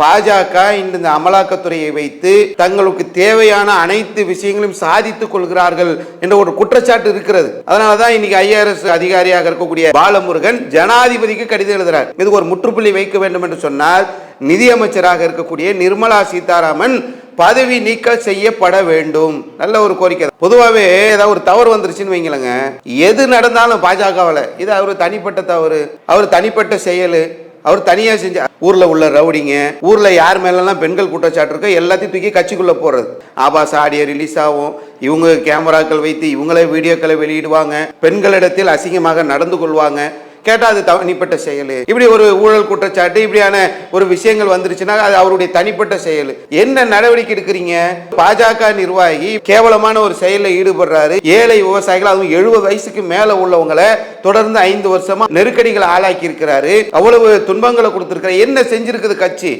பாஜக இந்த அமலாக்கத்துறையை வைத்து தங்களுக்கு தேவையான அனைத்து விஷயங்களையும் சாதித்துக் கொள்கிறார்கள் என்ற ஒரு குற்றச்சாட்டு இருக்கிறது. அதனாலதான் இன்னைக்கு ஐஆர்எஸ் அதிகாரியாக இருக்கக்கூடிய பாலமுருகன் ஜனாதிபதிக்கு கடிதம் எழுதுறார். இதுக்கு ஒரு முற்றுப்புள்ளி வைக்க வேண்டும் என்று சொன்னால் நிதியமைச்சராக இருக்கக்கூடிய நிர்மலா சீதாராமன் பதவி நீக்கம் செய்யப்பட வேண்டும். நல்ல ஒரு கோரிக்கை பொதுவாகவே ஏதாவது ஒரு தவறு வந்துருச்சுன்னு வைங்களேங்க. எது நடந்தாலும் பாஜகவில். இது அவர் தனிப்பட்ட தவறு. அவர் தனிப்பட்ட செயல். அவர் தனியாக செஞ்ச ஊரில் உள்ள ரவுடிங்க ஊரில் யார் மேலெல்லாம் பெண்கள் குற்றச்சாட்டு இருக்கோ எல்லாத்தையும் தூக்கி கட்சிக்குள்ளே போடுறது. ஆபாச ஆடியோ ரிலீஸ் ஆகும். இவங்க கேமராக்கள் வைத்து இவங்களே வீடியோக்களை வெளியிடுவாங்க. பெண்களிடத்தில் அசிங்கமாக நடந்து கொள்வாங்க. கேட்டா அது தனிப்பட்ட செயல். இப்படி ஒரு ஊழல் குற்றச்சாட்டு இப்படியான ஒரு விஷயங்கள் வந்துருச்சுன்னா அது அவருடைய தனிப்பட்ட செயல். என்ன நடவடிக்கை எடுக்கிறீங்க? பாஜக நிர்வாகி கேவலமான ஒரு செயலில் ஈடுபடுறாரு. ஏழை விவசாயிகள் அதுவும் எழுபது வயசுக்கு மேல உள்ளவங்களை தொடர்ந்து ஐந்து வருஷமா நெருக்கடிகளை ஆளாக்கி இருக்கிறாரு அவ்வளவு துன்பங்களை கொடுத்துருக்கிறார் என்ன செஞ்சிருக்குது கட்சி?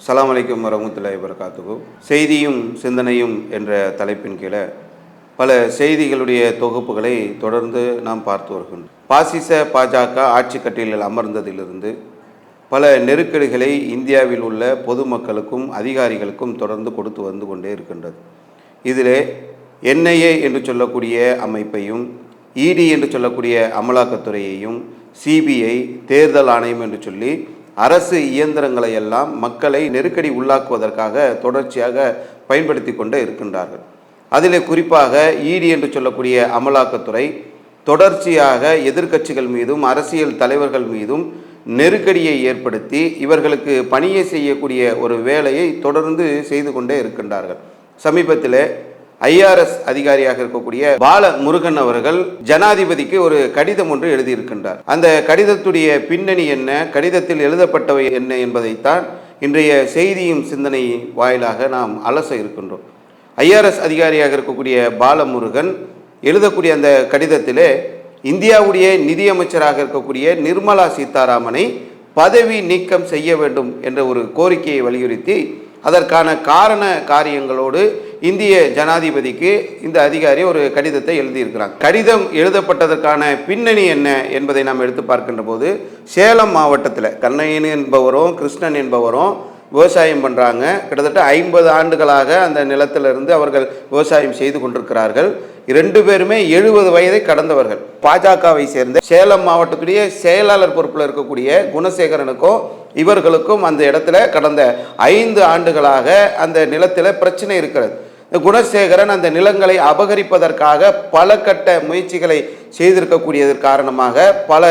சலாம் அலைக்கும் இவர் வரகாத்துகு செய்தியும் சிந்தனையும் என்ற தலைப்பின் கீழே பல செய்திகளுடைய தொகுப்புகளை தொடர்ந்து நாம் பார்த்து வருகின்றோம். பாசிச பாஜக ஆட்சி கட்டிலில் அமர்ந்ததிலிருந்து பல நெருக்கடிகளை இந்தியாவில் உள்ள பொதுமக்களுக்கும் அதிகாரிகளுக்கும் தொடர்ந்து கொடுத்து வந்து கொண்டே இருக்கின்றது. இதிலே என்ஐஏ என்று சொல்லக்கூடிய அமைப்பையும் இடி என்று சொல்லக்கூடிய அமலாக்கத்துறையையும் சிபிஐ தேர்தல் ஆணையம் என்று சொல்லி அரசு இயந்திரங்களை எல்லாம் மக்களை நெருக்கடி உள்ளாக்குவதற்காக தொடர்ச்சியாக பயன்படுத்தி கொண்டே இருக்கின்றார்கள். அதிலே குறிப்பாக இடி என்று சொல்லக்கூடிய அமலாக்கத்துறை தொடர்ச்சியாக எதிர்க்கட்சிகள் மீதும் அரசியல் தலைவர்கள் மீதும் நெருக்கடியை ஏற்படுத்தி இவர்களுக்கு பணியை செய்யக்கூடிய ஒரு வேலையை தொடர்ந்து செய்து கொண்டே இருக்கின்றார்கள். சமீபத்தில் ஐஆர்எஸ் அதிகாரியாக இருக்கக்கூடிய பால முருகன் அவர்கள் ஜனாதிபதிக்கு ஒரு கடிதம் ஒன்று எழுதியிருக்கின்றார். அந்த கடிதத்துடைய பின்னணி என்ன கடிதத்தில் எழுதப்பட்டவை என்ன என்பதைத்தான் இன்றைய செய்தியும் சிந்தனை வாயிலாக நாம் அலச இருக்கின்றோம். ஐஆர்எஸ் அதிகாரியாக இருக்கக்கூடிய பாலமுருகன் எழுதக்கூடிய அந்த கடிதத்திலே இந்தியாவுடைய நிதியமைச்சராக இருக்கக்கூடிய நிர்மலா சீதாராமனை பதவி நீக்கம் செய்ய வேண்டும் என்ற ஒரு கோரிக்கையை வலியுறுத்தி அதற்கான காரண காரியங்களோடு இந்திய ஜனாதிபதிக்கு இந்த அதிகாரி ஒரு கடிதத்தை எழுதியிருக்கிறாங்க கடிதம் எழுதப்பட்டதற்கான பின்னணி என்ன என்பதை நாம் எடுத்து பார்க்கின்ற போது சேலம் மாவட்டத்தில் கண்ணையன் என்பவரும் கிருஷ்ணன் என்பவரும் விவசாயம் பண்ணுறாங்க கிட்டத்தட்ட ஐம்பது ஆண்டுகளாக அந்த நிலத்திலிருந்து அவர்கள் விவசாயம் செய்து கொண்டிருக்கிறார்கள். ரெண்டு பேருமே எழுபது வயதை கடந்தவர்கள். பாஜகவை சேர்ந்த சேலம் மாவட்டத்துடைய செயலாளர் பொறுப்பில் இருக்கக்கூடிய குணசேகரனுக்கும் இவர்களுக்கும் அந்த இடத்துல கடந்த ஐந்து ஆண்டுகளாக அந்த நிலத்தில் பிரச்சனை இருக்கிறது. இந்த குணசேகரன் அந்த நிலங்களை அபகரிப்பதற்காக பல கட்ட முயற்சிகளை செய்திருக்கக்கூடியதன் காரணமாக பல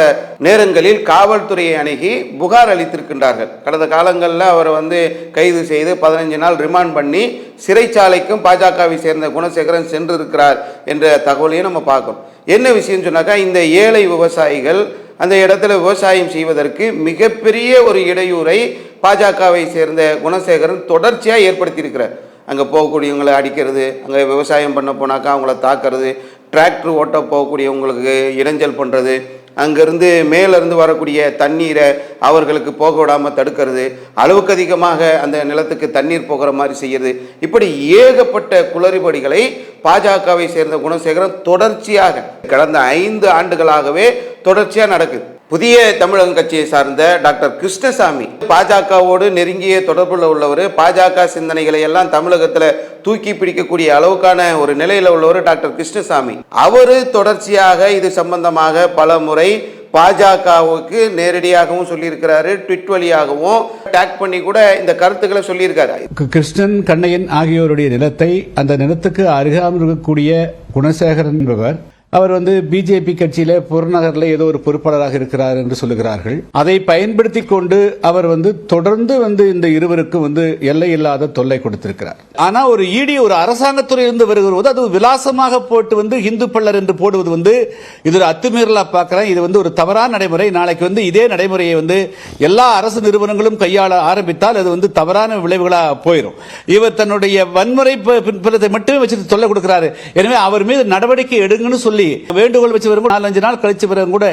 நேரங்களில் காவல்துறையை அணுகி புகார் அளித்திருக்கின்றார்கள். கடந்த காலங்களில் அவரை வந்து கைது செய்து பதினஞ்சு நாள் ரிமாண்ட் பண்ணி சிறைச்சாலைக்கும் பாஜகவை சேர்ந்த குணசேகரன் சென்றிருக்கிறார் என்ற தகவலையும் நம்ம பார்க்கணும். என்ன விஷயம் சொன்னாக்கா இந்த ஏழை விவசாயிகள் அந்த இடத்துல விவசாயம் செய்வதற்கு மிகப்பெரிய ஒரு இடையூறை பாஜகவை சேர்ந்த குணசேகரன் தொடர்ச்சியாக ஏற்படுத்தியிருக்கிறார். அங்கே போகக்கூடியவங்களை அடிக்கிறது அங்கே விவசாயம் பண்ண போனாக்கா அவங்கள தாக்கிறது டிராக்டர் ஓட்ட போகக்கூடியவங்களுக்கு இடைஞ்சல் பண்ணுறது அங்கேருந்து மேலேருந்து வரக்கூடிய தண்ணீரை அவர்களுக்கு போக விடாமல் தடுக்கிறது அளவுக்கு அதிகமாக அந்த நிலத்துக்கு தண்ணீர் போகிற மாதிரி செய்யறது. இப்படி ஏகப்பட்ட குளறுபடிகளை பாஜகவை சேர்ந்த குணசேகரன் தொடர்ச்சியாக கடந்த ஐந்து ஆண்டுகளாகவே தொடர்ச்சியாக நடக்குது. புதிய தமிழகம் கட்சியை சார்ந்த டாக்டர் கிருஷ்ணசாமி பாஜகவோடு நெருங்கிய தொடர்பில் உள்ளவர் பாஜக சிந்தனைகளை எல்லாம் தமிழகத்தில் தூக்கி பிடிக்கக்கூடிய அளவுக்கான ஒரு நிலையில் உள்ளவர் டாக்டர் கிருஷ்ணசாமி. அவர் தொடர்ச்சியாக இது சம்பந்தமாக பல முறை பாஜகவுக்கு நேரடியாகவும் சொல்லியிருக்கிறாரு ட்விட் வழியாகவும் டேக் பண்ணி கூட இந்த கருத்துக்களை சொல்லியிருக்காரு. கிருஷ்ணன் கண்ணையன் ஆகியோருடைய நிலத்தை அந்த நிலத்துக்கு அருகாமல் இருக்கக்கூடிய குணசேகரன் என்பவர் அவர் வந்து பிஜேபி கட்சியில புறநகர்ல ஏதோ ஒரு பொறுப்பாளராக இருக்கிறார் என்று சொல்லுகிறார்கள். அதை பயன்படுத்தி கொண்டு அவர் வந்து தொடர்ந்து வந்து இந்த இருவருக்கும் வந்து எல்லை இல்லாத தொல்லை கொடுத்திருக்கிறார். ஆனா ஒரு இடி ஒரு அரசாங்கத்துறையிலிருந்து வருகிற போது அது விலாசமாக போட்டு வந்து இந்து பள்ளர் என்று போடுவது வந்து இது ஒரு அத்துமீறலா பார்க்கிறேன். இது வந்து ஒரு தவறான நடைமுறை. நாளைக்கு வந்து இதே நடைமுறையை வந்து எல்லா அரசு நிறுவனங்களும் கையாள ஆரம்பித்தால் அது வந்து தவறான விளைவுகளா போயிடும் இவர் தன்னுடைய வன்முறை ப- பின்புலத்தை மட்டுமே வச்சுட்டு தொல்லை கொடுக்கிறாரு. எனவே அவர் மீது நடவடிக்கை எடுங்கன்னு சொல்லி வேண்டுகோள் வச்சு வரும்போது நாலஞ்சு நாள் கழிச்சு பிறகு கூட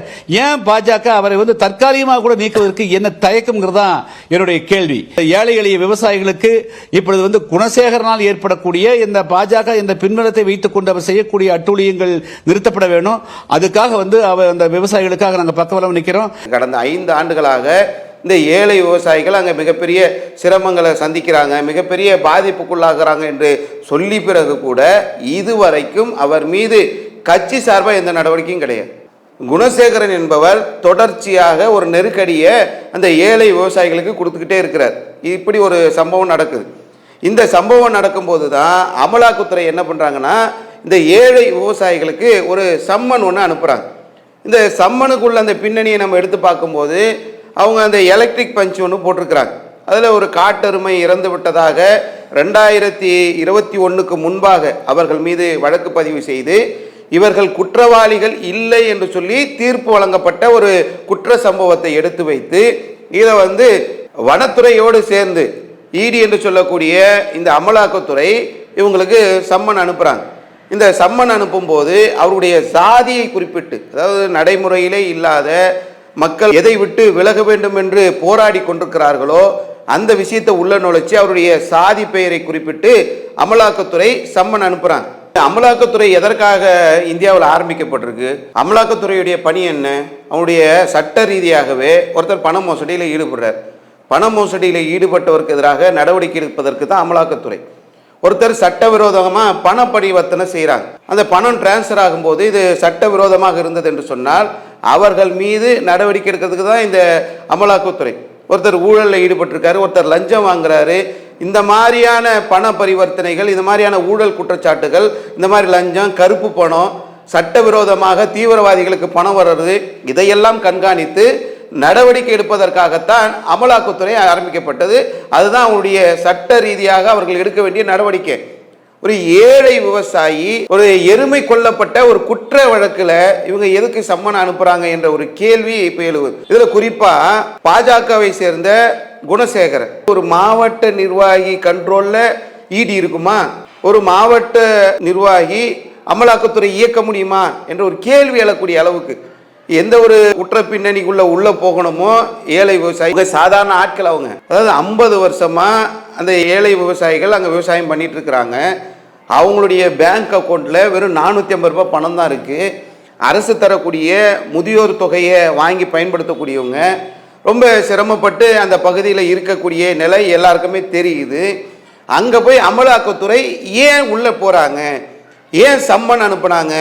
ஏன் பாஜக அவரை வந்து தற்காலிகமாக கூட நீக்குவதற்கு என்ன தயக்கம்ங்கிறதா என்னுடைய கேள்வி. ஏழை எளிய விவசாயிகளுக்கு இப்பொழுது வந்து குணசேகரனால் ஏற்படக்கூடிய இந்த பாஜக இந்த பின்வலத்தை வைத்துக் கொண்டு அவர் செய்யக்கூடிய அட்டூழியங்கள் நிறுத்தப்பட வேணும். அதுக்காக வந்து அவர் அந்த விவசாயிகளுக்காக நாங்கள் பக்கவலம் நிற்கிறோம் கடந்த ஐந்து ஆண்டுகளாக இந்த ஏழை விவசாயிகள் அங்கே மிகப்பெரிய சிரமங்களை சந்திக்கிறாங்க மிகப்பெரிய பாதிப்புக்குள்ளாகிறாங்க என்று சொல்லி பிறகு கூட இதுவரைக்கும் அவர் மீது கட்சி சார்பாக எந்த நடவடிக்கையும் கிடையாது. குணசேகரன் என்பவர் தொடர்ச்சியாக ஒரு நெருக்கடியை அந்த ஏழை விவசாயிகளுக்கு கொடுத்துக்கிட்டே இருக்கிறார். இப்படி ஒரு சம்பவம் நடக்குது. இந்த சம்பவம் நடக்கும்போது தான் அமலாக்கத்துறை என்ன பண்ணுறாங்கன்னா இந்த ஏழை விவசாயிகளுக்கு ஒரு சம்மன் ஒன்று அனுப்புகிறாங்க இந்த சம்மனுக்குள்ள அந்த பின்னணியை நம்ம எடுத்து பார்க்கும்போது அவங்க அந்த எலக்ட்ரிக் பஞ்ச் ஒன்று போட்டிருக்கிறாங்க. அதில் ஒரு காட்டெருமை இறந்து விட்டதாக ரெண்டாயிரத்தி இருபத்தி ஒன்றுக்கு முன்பாக அவர்கள் மீது வழக்கு பதிவு செய்து இவர்கள் குற்றவாளிகள் இல்லை என்று சொல்லி தீர்ப்பு வழங்கப்பட்ட ஒரு குற்ற சம்பவத்தை எடுத்து வைத்து இதை வந்து வனத்துறையோடு சேர்ந்து இடி என்று சொல்லக்கூடிய இந்த அமலாக்கத்துறை இவங்களுக்கு சம்மன் அனுப்புகிறாங்க இந்த சம்மன் அனுப்பும்போது அவருடைய சாதியை குறிப்பிட்டு அதாவது நடைமுறையிலே இல்லாத மக்கள் எதை விட்டு விலக வேண்டும் என்று போராடி கொண்டிருக்கிறார்களோ அந்த விஷயத்தை உள்ள நுழைச்சி அவருடைய சாதி பெயரை குறிப்பிட்டு அமலாக்கத்துறை சம்மன் அனுப்புகிறாங்க அமலாக்கத்துறை எதற்காக இந்தியாவில் ஆரம்பிக்கப்பட்டிருக்கு? அமலாக்கத்துறையுடைய பணி என்ன? அவனுடைய சட்ட ரீதியாகவே ஒருத்தர் பண மோசடியில் ஈடுபடுறார். பண மோசடியில் ஈடுபட்டவருக்கு எதிராக நடவடிக்கை எடுப்பதற்கு தான் அமலாக்கத்துறை. ஒருத்தர் சட்டவிரோதமாக பண பரிவர்த்தனை செய்கிறாங்க அந்த பணம் டிரான்ஸ்ஃபர் ஆகும்போது இது சட்டவிரோதமாக இருந்தது என்று சொன்னால் அவர்கள் மீது நடவடிக்கை எடுக்கிறதுக்கு தான் இந்த அமலாக்கத்துறை. ஒருத்தர் ஊழலில் ஈடுபட்டிருக்காரு ஒருத்தர் லஞ்சம் வாங்குறாரு இந்த மாதிரியான பண பரிவர்த்தனைகள் இந்த மாதிரியான ஊழல் குற்றச்சாட்டுகள் இந்த மாதிரி லஞ்சம் கருப்பு பணம் சட்டவிரோதமாக தீவிரவாதிகளுக்கு பணம் வர்றது இதையெல்லாம் கண்காணித்து நடவடிக்கை எடுப்பதற்காகத்தான் அமலாக்கத்துறை ஆரம்பிக்கப்பட்டது. அதுதான் அவருடைய சட்ட ரீதியாக அவர்கள் எடுக்க வேண்டிய நடவடிக்கை. ஒரு ஏழை விவசாயி ஒரு எருமை கொல்லப்பட்ட ஒரு குற்ற வழக்குல இவங்க எதுக்கு சம்மன் அனுப்புறாங்க என்ற ஒரு கேள்வி இப்ப எழுவது. இதுல குறிப்பா பாஜகவை சேர்ந்த குணசேகரன் ஒரு மாவட்ட நிர்வாகி கண்ட்ரோல்ல ஈடி இருக்குமா? ஒரு மாவட்ட நிர்வாகி அமலாக்கத்துறை இயக்க முடியுமா? என்ற ஒரு கேள்வி எழக்கூடிய அளவுக்கு எந்த ஒரு குற்ற பின்னணிக்குள்ள உள்ள போகணுமோ ஏழை விவசாயி சாதாரண ஆட்கள் அவங்க. அதாவது ஐம்பது வருஷமா அந்த ஏழை விவசாயிகள் அங்கே விவசாயம் பண்ணிட்டு இருக்கிறாங்க. அவங்களுடைய பேங்க் அக்கௌண்ட்டில் வெறும் நானூற்றி ஐம்பது ரூபாய் பணம் தான் இருக்குது அரசு தரக்கூடிய முதியோர் தொகையை வாங்கி பயன்படுத்தக்கூடியவங்க ரொம்ப சிரமப்பட்டு அந்த பகுதியில் இருக்கக்கூடிய நிலை எல்லாருக்குமே தெரியுது. அங்கே போய் அமலாக்கத்துறை ஏன் உள்ளே போகிறாங்க ஏன் சம்மன் அனுப்புனாங்க?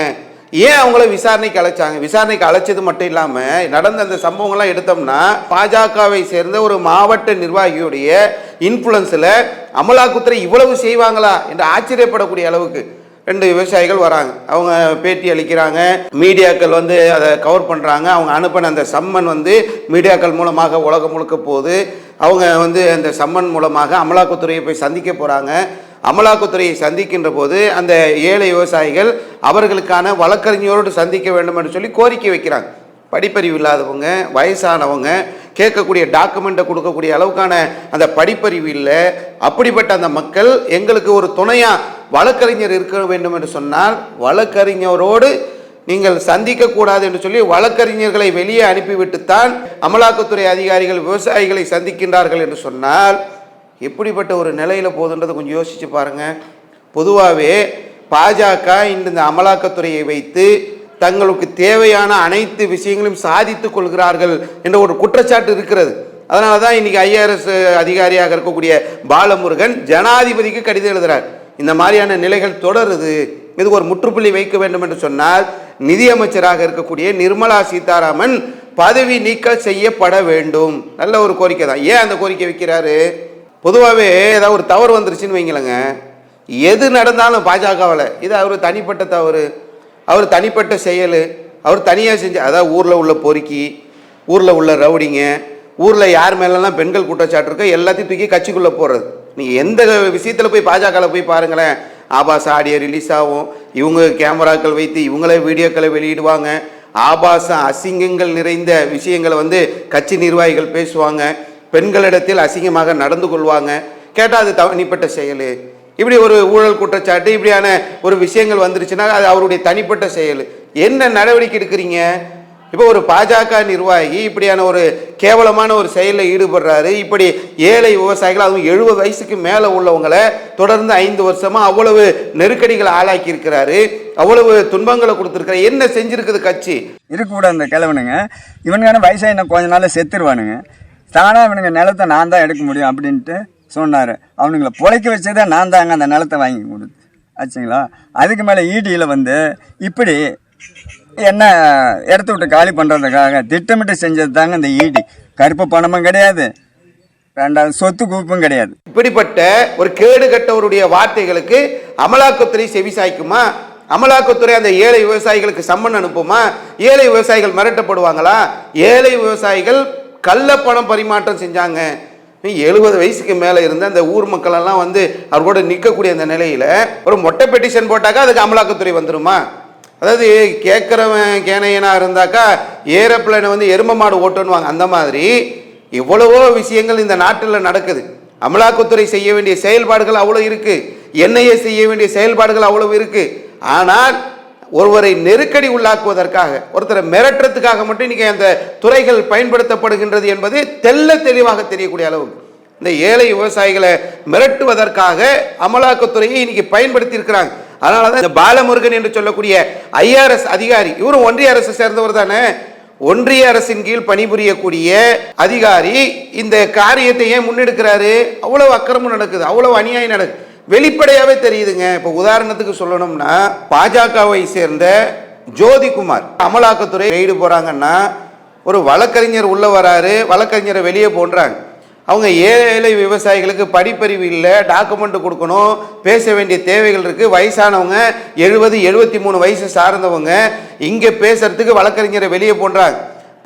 ஏன் அவங்கள விசாரணைக்கு அழைச்சாங்க? விசாரணைக்கு அழைச்சது மட்டும் இல்லாமல் நடந்த அந்த சம்பவங்கள்லாம் எடுத்தோம்னா பாஜகவை சேர்ந்த ஒரு மாவட்ட நிர்வாகியுடைய இன்ஃப்ளூயன்ஸில் அமலாக்குத்துறை இவ்வளவு செய்வாங்களா என்று ஆச்சரியப்படக்கூடிய அளவுக்கு ரெண்டு விவசாயிகள் வராங்க. அவங்க பேட்டி அளிக்கிறாங்க. மீடியாக்கள் வந்து அதை கவர் பண்ணுறாங்க அவங்க அனுப்பின அந்த சம்மன் வந்து மீடியாக்கள் மூலமாக உலகம் முழுக்க போகுது. அவங்க வந்து அந்த சம்மன் மூலமாக அமலாக்கத்துறையை போய் சந்திக்க போகிறாங்க அமலாக்கத்துறையை சந்திக்கின்ற போது அந்த ஏழை விவசாயிகள் அவர்களுக்கான வழக்கறிஞரோடு சந்திக்க வேண்டும் என்று சொல்லி கோரிக்கை வைக்கிறாங்க. படிப்பறிவு இல்லாதவங்க வயசானவங்க கேட்கக்கூடிய டாக்குமெண்ட்டை கொடுக்கக்கூடிய அளவுக்கான அந்த படிப்பறிவு இல்லை. அப்படிப்பட்ட அந்த மக்கள் எங்களுக்கு ஒரு துணையாக வழக்கறிஞர் இருக்க வேண்டும் என்று சொன்னால் வழக்கறிஞரோடு நீங்கள் சந்திக்கக்கூடாது என்று சொல்லி வழக்கறிஞர்களை வெளியே அனுப்பிவிட்டுத்தான் அமலாக்கத்துறை அதிகாரிகள் விவசாயிகளை சந்திக்கின்றார்கள் என்று சொன்னால் எப்படிப்பட்ட ஒரு நிலையில் போகுதுன்றதை கொஞ்சம் யோசித்து பாருங்கள் பொதுவாகவே பாஜக இன்று இந்த அமலாக்கத்துறையை வைத்து தங்களுக்கு தேவையான அனைத்து விஷயங்களையும் சாதித்து கொள்கிறார்கள் என்ற ஒரு குற்றச்சாட்டு இருக்கிறது. அதனால தான் இன்னைக்கு ஐஆர்எஸ் அதிகாரியாக இருக்கக்கூடிய பாலமுருகன் ஜனாதிபதிக்கு கடிதம் எழுதுகிறார் இந்த மாதிரியான நிலைகள் தொடருது. இதுக்கு ஒரு முற்றுப்புள்ளி வைக்க வேண்டும் என்று சொன்னால் நிதியமைச்சராக இருக்கக்கூடிய நிர்மலா சீதாராமன் பதவி நீக்கம் செய்யப்பட வேண்டும். நல்ல ஒரு கோரிக்கை தான் ஏன் அந்த கோரிக்கை வைக்கிறாரு? பொதுவாகவே ஏதாவது ஒரு தவறு வந்துருச்சுன்னு வைங்களேங்க. எது நடந்தாலும் பாஜகவில் இது அவர் தனிப்பட்ட தவறு அவர் தனிப்பட்ட செயல் அவர் தனியாக செஞ்ச அதாவது ஊரில் உள்ள பொறுக்கி ஊரில் உள்ள ரவுடிங்க ஊரில் யார் மேலெல்லாம் பெண்கள் குற்றச்சாட்டு இருக்கோ எல்லாத்தையும் தூக்கி கட்சிக்குள்ளே போடுறது. நீங்கள் எந்த விஷயத்தில் போய் பாஜகவில் போய் பாருங்களேன். ஆபாச ஆடியோ ரிலீஸ் ஆகும் இவங்க கேமராக்கள் வைத்து இவங்களே வீடியோக்களை வெளியிடுவாங்க. ஆபாச அசிங்கங்கள் நிறைந்த விஷயங்களை வந்து கட்சி நிர்வாகிகள் பேசுவாங்க. பெண்களிடத்தில் அசிங்கமாக நடந்து கொள்வாங்க. கேட்டால் அது தனிப்பட்ட செயல். இப்படி ஒரு ஊழல் குற்றச்சாட்டு இப்படியான ஒரு விஷயங்கள் வந்துருச்சுன்னா அது அவருடைய தனிப்பட்ட செயல். என்ன நடவடிக்கை எடுக்கிறீங்க? இப்போ ஒரு பாஜக நிர்வாகி இப்படியான ஒரு கேவலமான ஒரு செயலில் ஈடுபடுறாரு. இப்படி ஏழை விவசாயிகள் அதுவும் எழுபது வயசுக்கு மேலே உள்ளவங்களை தொடர்ந்து ஐந்து வருஷமாக அவ்வளவு நெருக்கடிகளை ஆளாக்கி இருக்கிறாரு அவ்வளவு துன்பங்களை கொடுத்துருக்காரு என்ன செஞ்சிருக்குது கட்சி? இருக்க கூட அந்த கிழவனுங்க. இவனுக்கான வயசாக இன்னும் கொஞ்ச நாள் செத்துருவானுங்க. தானாக அவனுங்க நிலத்தை நான் தான் எடுக்க முடியும் அப்படின்ட்டு சொன்னார். அவனுங்களை பொழைக்க வச்சதே நான் தாங்க அந்த நிலத்தை வாங்கி கொடுத்து ஆச்சுங்களா? அதுக்கு மேலே ஈடியில் வந்து இப்படி என்ன இடத்த விட்டு காலி பண்ணுறதுக்காக திட்டமிட்டு செஞ்சது தாங்க இந்த ஈடி கருப்பு பணமும் கிடையாது. ரெண்டாவது சொத்து குவிப்பும் கிடையாது. இப்படிப்பட்ட ஒரு கேடு கட்டவருடைய வார்த்தைகளுக்கு அமலாக்கத்துறை செவி சாய்க்குமா? அமலாக்கத்துறை அந்த ஏழை விவசாயிகளுக்கு சம்மன் அனுப்புமா? ஏழை விவசாயிகள் மிரட்டப்படுவாங்களா? ஏழை விவசாயிகள் கள்ள பணம் பரிமாற்றம் செஞ்சாங்க. எழுபது வயசுக்கு மேலே இருந்த அந்த ஊர் மக்களெல்லாம் வந்து அவர் கூட நிற்கக்கூடிய அந்த நிலையில் ஒரு மொட்டை பெட்டிஷன் போட்டாக்கா அதுக்கு அமலாக்கத்துறை வந்துருமா? அதாவது கேட்குறவன் கேனையனாக இருந்தாக்கா ஏரோப்ளைனை வந்து எரும மாடு ஓட்டுன்னுவாங்க. அந்த மாதிரி எவ்வளவோ விஷயங்கள் இந்த நாட்டில் நடக்குது. அமலாக்கத்துறை செய்ய வேண்டிய செயல்பாடுகள் அவ்வளோ இருக்குது என்ஐஏ செய்ய வேண்டிய செயல்பாடுகள் அவ்வளவு இருக்குது ஆனால் ஒருவரை நெருக்கடி உள்ளாக்குவதற்காக ஒருத்தரை மிரட்டுறதுக்காக மட்டும் இன்னைக்கு அந்த துறைகள் பயன்படுத்தப்படுகின்றது என்பது தெல்ல தெளிவாக தெரியக்கூடிய அளவுக்கு. இந்த ஏழை விவசாயிகளை மிரட்டுவதற்காக அமலாக்கத்துறையை இன்னைக்கு பயன்படுத்தி இருக்கிறாங்க அதனால தான் இந்த பாலமுருகன் என்று சொல்லக்கூடிய ஐஆர்எஸ் அதிகாரி இவரும் ஒன்றிய அரசு சேர்ந்தவர் தானே ஒன்றிய அரசின் கீழ் பணிபுரியக்கூடிய அதிகாரி இந்த காரியத்தை ஏன் முன்னெடுக்கிறாரு? அவ்வளவு அக்கிரமம் நடக்குது அவ்வளவு அநியாயம் நடக்குது. வெளிப்படையாகவே தெரியுதுங்க. இப்போ உதாரணத்துக்கு சொல்லணும்னா பாஜகவை சேர்ந்த ஜோதிகுமார் அமலாக்கத்துறை ரெய்டு போகிறாங்கன்னா ஒரு வழக்கறிஞர் உள்ளே வராரு வழக்கறிஞரை வெளியே போன்றாங்க. அவங்க ஏழை விவசாயிகளுக்கு படிப்பறிவு இல்லை டாக்குமெண்ட் கொடுக்கணும் பேச வேண்டிய தேவைகள் இருக்குது வயசானவங்க எழுபது எழுபத்தி மூணு வயசு சார்ந்தவங்க இங்கே பேசுறதுக்கு வழக்கறிஞரை வெளியே போன்றாங்க.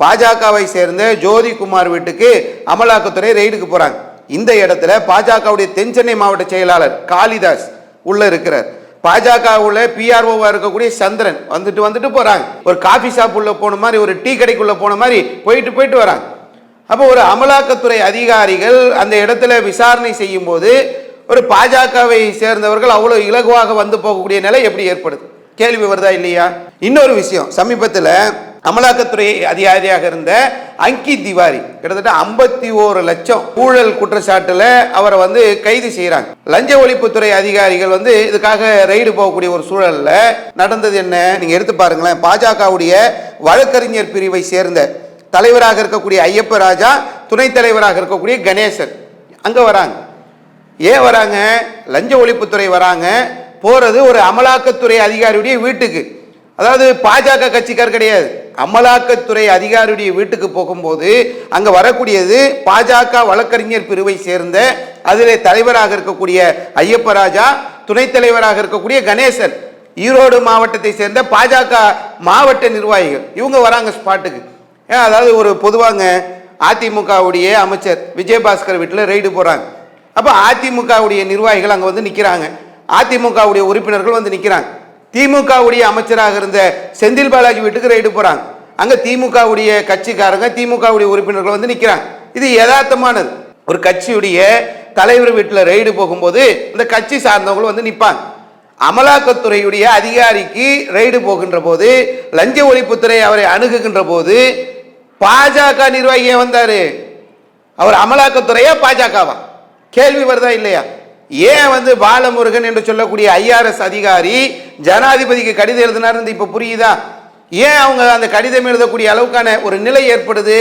பாஜகவை சேர்ந்த ஜோதிகுமார் வீட்டுக்கு அமலாக்கத்துறை ரெய்டுக்கு போகிறாங்க இந்த இடத்துல பாஜகவுடைய தென்சென்னை மாவட்ட செயலாளர் காளிதாஸ் உள்ள இருக்கிறார். பாஜகவுல பிஆர்ஓவா இருக்கக்கூடிய சந்திரன் வந்துட்டு வந்துட்டு போறாங்க. ஒரு காஃபி ஷாப் உள்ள போன மாதிரி ஒரு டீ கடைக்குள்ள போன மாதிரி போயிட்டு போயிட்டு வராங்க. அப்போ ஒரு அமலாக்கத்துறை அதிகாரிகள் அந்த இடத்துல விசாரணை செய்யும் போது ஒரு பாஜகவை சேர்ந்தவர்கள் அவ்வளோ இலகுவாக வந்து போகக்கூடிய நிலை எப்படி ஏற்படுது? கேள்வி வருதா இல்லையா? இன்னொரு விஷயம் சமீபத்தில் அமலாக்கத்துறை அதிகாரியாக இருந்த அங்கித் திவாரி. கிட்டத்தட்ட ஐம்பத்தி ஓரு லட்சம் ஊழல் குற்றச்சாட்டுல அவரை வந்து கைது செய்யறாங்க லஞ்ச ஒழிப்புத்துறை அதிகாரிகள் வந்து இதுக்காக ரெய்டு போகக்கூடிய ஒரு சூழல்ல நடந்தது என்ன? நீங்க எடுத்து பாருங்களேன். பாஜகவுடைய வழக்கறிஞர் பிரிவை சேர்ந்த தலைவராக இருக்கக்கூடிய ஐயப்ப ராஜா துணைத் தலைவராக இருக்கக்கூடிய கணேசன் அங்க வராங்க. ஏன் வராங்க? லஞ்ச ஒழிப்புத்துறை வராங்க. போறது ஒரு அமலாக்கத்துறை அதிகாரியுடைய வீட்டுக்கு. அதாவது பாஜக கட்சிக்கார் கிடையாது. அமலாக்கத்துறை அதிகாரியுடைய வீட்டுக்கு போகும்போது அங்க வரக்கூடியது பாஜக வழக்கறிஞர் பிரிவை சேர்ந்த அதில் தலைவராக இருக்கக்கூடிய ஐயப்பராஜா துணைத் தலைவராக இருக்கக்கூடிய கணேசன் ஈரோடு மாவட்டத்தை சேர்ந்த பாஜக மாவட்ட நிர்வாகிகள் இவங்க வராங்க ஸ்பாட்டுக்கு. ஏன்? அதாவது ஒரு பொதுவாங்க அதிமுகவுடைய அமைச்சர் விஜயபாஸ்கர் வீட்டில் ரெய்டு போகிறாங்க அப்போ அதிமுகவுடைய நிர்வாகிகள் அங்கே வந்து நிற்கிறாங்க அதிமுகவுடைய உறுப்பினர்கள் வந்து நிற்கிறாங்க திமுகவுடைய அமைச்சராக இருந்த செந்தில் பாலாஜி வீட்டுக்கு ரைடு போகிறாங்க அங்கே திமுகவுடைய கட்சிக்காரங்க திமுகவுடைய உறுப்பினர்கள் வந்து நிற்கிறாங்க இது யதார்த்தமானது. ஒரு கட்சியுடைய தலைவர் வீட்டில் ரெய்டு போகும்போது இந்த கட்சி சார்ந்தவங்களும் வந்து நிற்பாங்க அமலாக்கத்துறையுடைய அதிகாரிக்கு ரெய்டு போகின்ற போது லஞ்ச ஒழிப்புத்துறை அவரை அணுகுகின்ற போது பாஜக நிர்வாகியே வந்தார்? அவர் அமலாக்கத்துறையா பாஜகவா? கேள்வி வருதா இல்லையா? ஏன் வந்து பாலமுருகன் என்று சொல்லக்கூடிய ஐஆர்எஸ் அதிகாரி ஜனாதிபதிக்கு கடிதம் எழுதினார் இப்போ புரியுதா? ஏன் அவங்க அந்த கடிதம் எழுதக்கூடிய அளவுக்கான ஒரு நிலை ஏற்படுது?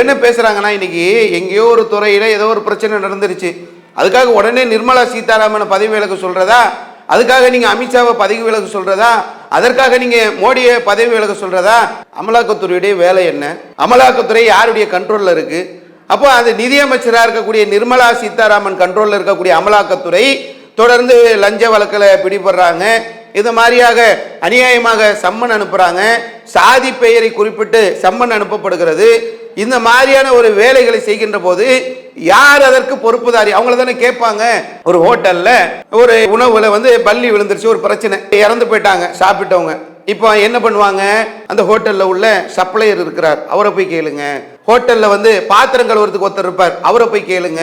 என்ன பேசுகிறாங்கன்னா இன்னைக்கு எங்கேயோ ஒரு துறையில் ஏதோ ஒரு பிரச்சனை நடந்துருச்சு. அதுக்காக உடனே நிர்மலா சீதாராமனை பதவி விலக்கு சொல்கிறதா அதுக்காக நீங்கள் அமித்ஷாவை பதவி விலக சொல்கிறதா அதற்காக நீங்கள் மோடியை பதவி விலக சொல்கிறதா அமலாக்கத்துறையுடைய வேலை என்ன? அமலாக்கத்துறை யாருடைய கண்ட்ரோலில் இருக்குது அப்போ அது நிதியமைச்சராக இருக்கக்கூடிய நிர்மலா சீதாராமன் கண்ட்ரோலில் இருக்கக்கூடிய அமலாக்கத்துறை தொடர்ந்து லஞ்ச வழக்கில் பிடிபடுறாங்க. இது மாதிரியாக அநியாயமாக சம்மன் அனுப்புகிறாங்க சாதி பெயரை குறிப்பிட்டு சம்மன் அனுப்பப்படுகிறது. இந்த மாதிரியான ஒரு வேலைகளை செய்கின்ற போது யார் அதற்கு பொறுப்புதாரி? அவங்கள தானே கேட்பாங்க. ஒரு ஹோட்டலில் ஒரு உணவுல வந்து பள்ளி விழுந்துருச்சு ஒரு பிரச்சனை. இறந்து போயிட்டாங்க சாப்பிட்டவங்க. இப்போ என்ன பண்ணுவாங்க? அந்த ஹோட்டலில் உள்ள சப்ளையர் இருக்கிறார். அவரை போய் கேளுங்க. ஹோட்டலில் வந்து பாத்திரம் கழுவுறதுக்கு ஒருத்தர் இருப்பார். அவரை போய் கேளுங்க.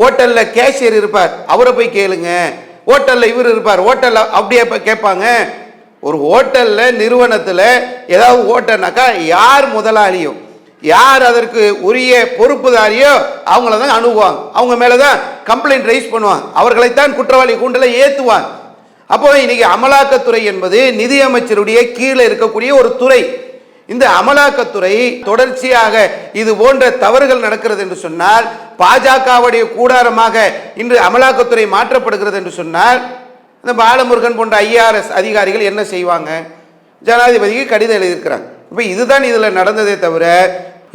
ஹோட்டலில் கேஷியர் இருப்பார். அவரை போய் கேளுங்க. ஹோட்டலில் இவர் இருப்பார். ஹோட்டலில் அப்படியே போய் கேட்பாங்க. ஒரு ஹோட்டலில் நிறுவனத்தில் ஏதாவது ஹோட்டல்னாக்கா யார் முதலாளியோ யார் அதற்கு உரிய பொறுப்புதாரியோ அவங்கள தான் அணுகுவாங்க. அவங்க மேலே தான் கம்ப்ளைண்ட் ரைஸ் பண்ணுவாங்க. அவர்களைத்தான் குற்றவாளி கூண்டல ஏற்றுவான் அப்போ இன்னைக்கு அமலாக்கத்துறை என்பது நிதியமைச்சருடைய கீழே இருக்கக்கூடிய ஒரு துறை. இந்த அமலாக்கத்துறை தொடர்ச்சியாக இது போன்ற தவறுகள் நடக்கிறது என்று சொன்னால் பாஜகவுடைய கூடாரமாக இன்று அமலாக்கத்துறை மாற்றப்படுகிறது என்று சொன்னால் இந்த பாலமுருகன் போன்ற ஐஆர்எஸ் அதிகாரிகள் என்ன செய்வாங்க? ஜனாதிபதிக்கு கடிதம் எழுதியிருக்கிறாங்க. இப்போ இதுதான் இதில் நடந்ததே தவிர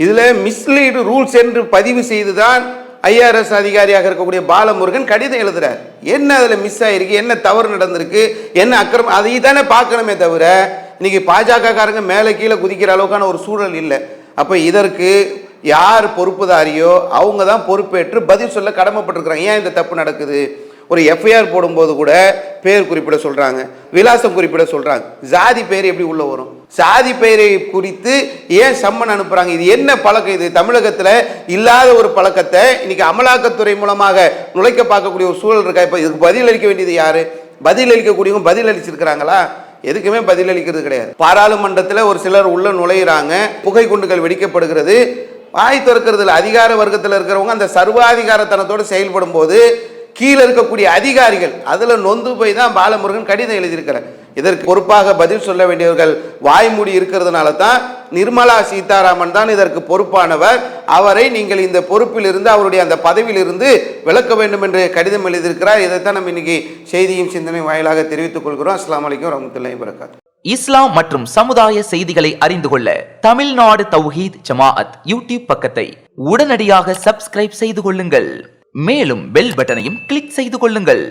இதில் மிஸ்லீடு ரூல்ஸ் என்று பதிவு செய்து தான் ஐஆர்எஸ் அதிகாரியாக இருக்கக்கூடிய பாலமுருகன் கடிதம் எழுதுறார். என்ன அதில் மிஸ் ஆயிருக்கு? என்ன தவறு நடந்திருக்கு? என்ன அக்கிரமம் அதை தானே பார்க்கணுமே தவிர இன்னைக்கு பாஜகக்காரங்க மேலே கீழே குதிக்கிற அளவுக்கான ஒரு சூழல் இல்லை. அப்போ இதற்கு யார் பொறுப்புதாரியோ அவங்க தான் பொறுப்பேற்று பதில் சொல்ல கடமைப்பட்டிருக்கிறாங்க. ஏன் இந்த தப்பு நடக்குது? ஒரு எஃப்ஐஆர் போடும்போது கூட பேர் குறிப்பிட சொல்கிறாங்க விலாசம் குறிப்பிட சொல்கிறாங்க ஜாதி பேர் எப்படி உள்ளே வரும்? சாதி பெயரை குறித்து ஏன் சம்மன் அனுப்புகிறாங்க இது என்ன பழக்கம்? இது தமிழகத்தில் இல்லாத ஒரு பழக்கத்தை இன்னைக்கு அமலாக்கத்துறை மூலமாக நுழைக்க பார்க்கக்கூடிய ஒரு சூழல் இருக்கா? இப்போ இதுக்கு பதில் அளிக்க வேண்டியது யாரு? பதில் அளிக்கக்கூடியவங்க பதில் அளிச்சிருக்கிறாங்களா எதுக்குமே பதில் அளிக்கிறது கிடையாது. பாராளுமன்றத்தில் ஒரு சிலர் உள்ள நுழையிறாங்க. புகை குண்டுகள் வெடிக்கப்படுகிறது. வாய் திறக்கிறதுல அதிகார வர்க்கத்தில் இருக்கிறவங்க அந்த சர்வாதிகாரத்தனத்தோடு செயல்படும் போது கீழே இருக்கக்கூடிய அதிகாரிகள் அதில் நொந்து போய் தான் பாலமுருகன் கடிதம் எழுதியிருக்கிறார். இதற்கு பொறுப்பாக பதில் சொல்ல வேண்டியவர்கள் வாய்மூடி இருக்கிறதுனால தான் நிர்மலா சீதாராமன் தான் இதற்கு பொறுப்பானவர். அவரை நீங்கள் இந்த பொறுப்பில் இருந்து அவருடைய அந்த பதவியில் இருந்து விலக்க வேண்டும் என்று கடிதம் எழுதியிருக்கிறார். இதைத்தான் நம்ம இன்னைக்கு செய்தியும் சிந்தனை வாயிலாக தெரிவித்துக் கொள்கிறோம். அஸ்லாம் வலைக்கம் வரமத்துல்லாஹி வரகாத் இஸ்லாம் மற்றும் சமுதாய செய்திகளை அறிந்து கொள்ள தமிழ்நாடு தௌஹீத் ஜமாஅத் யூடியூப் பக்கத்தை உடனடியாக சப்ஸ்கிரைப் செய்து கொள்ளுங்கள். மேலும் பெல் பட்டனையும் கிளிக் செய்து கொள்ளுங்கள்.